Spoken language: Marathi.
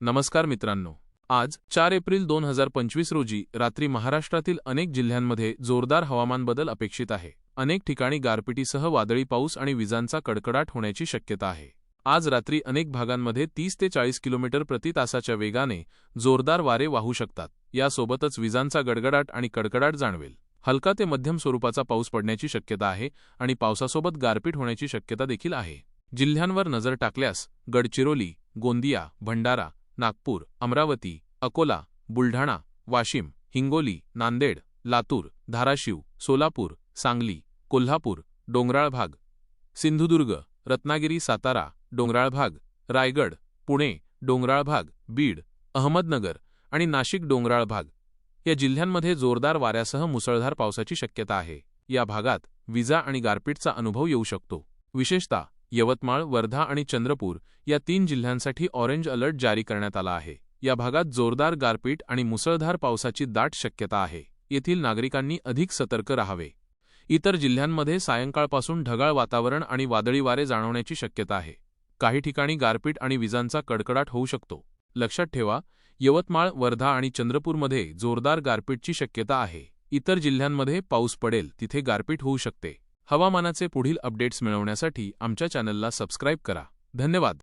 नमस्कार मित्रांनो. आज चार एप्रिल दोन हजार पंचवीस रोजी रात्री महाराष्ट्रातील अनेक जिल्ह्यांमध्ये जोरदार हवामान बदल अपेक्षित आहे. अनेक ठिकाणी गारपिटीसह वादळी पाऊस आणि विजांचा कडकडाट होण्याची शक्यता आहे. आज रात्री अनेक भागांमध्ये तीस ते चाळीस किलोमीटर प्रति तासाच्या वेगाने जोरदार वारे वाहू शकतात. यासोबतच विजांचा गडगडाट आणि कडकडाट जाणवेल. हलका ते मध्यम स्वरूपाचा पाऊस पडण्याची शक्यता आहे आणि पावसासोबत गारपीट होण्याची शक्यता देखील आहे. जिल्ह्यांवर नजर टाकल्यास गडचिरोली गोंदिया भंडारा नागपूर अमरावती अकोला बुलढाणा वाशिम हिंगोली नांदेड लातूर धाराशिव सोलापूर सांगली कोल्हापूर डोंगराळ भाग सिंधुदुर्ग रत्नागिरी सातारा डोंगराळ भाग रायगड पुणे डोंगराळ भाग बीड अहमदनगर आणि नाशिक डोंगराळ भाग या जिल्ह्यांमध्ये जोरदार वाऱ्यासह मुसळधार पावसाची शक्यता आहे. या भागात विजा आणि गारपीटचा अनुभव येऊ शकतो. विशेषतः यवतमाळ वर्धा आणि चंद्रपूर या तीन जिल्ह्यांसाठी ऑरेंज अलर्ट जारी करण्यात आला आहे. या भागात जोरदार गारपीट आणि मुसळधार पावसाची दाट शक्यता आहे. येथील नागरिकांनी अधिक सतर्क राहावे. इतर जिल्ह्यांमध्ये सायंकाळपासून ढगाळ वातावरण आणि वादळी वारे जाणवण्याची शक्यता आहे. काही ठिकाणी गारपीट आणि विजांचा कडकडाट होऊ शकतो. लक्षात ठेवा यवतमाळ वर्धा आणि चंद्रपूरमध्ये जोरदार गारपीटची शक्यता आहे. इतर जिल्ह्यांमध्ये पाऊस पडेल तिथे गारपीट होऊ शकते. हवामानाचे पुढील अपडेट्स मिळवण्यासाठी आमच्या चॅनलला सबस्क्राईब करा. धन्यवाद.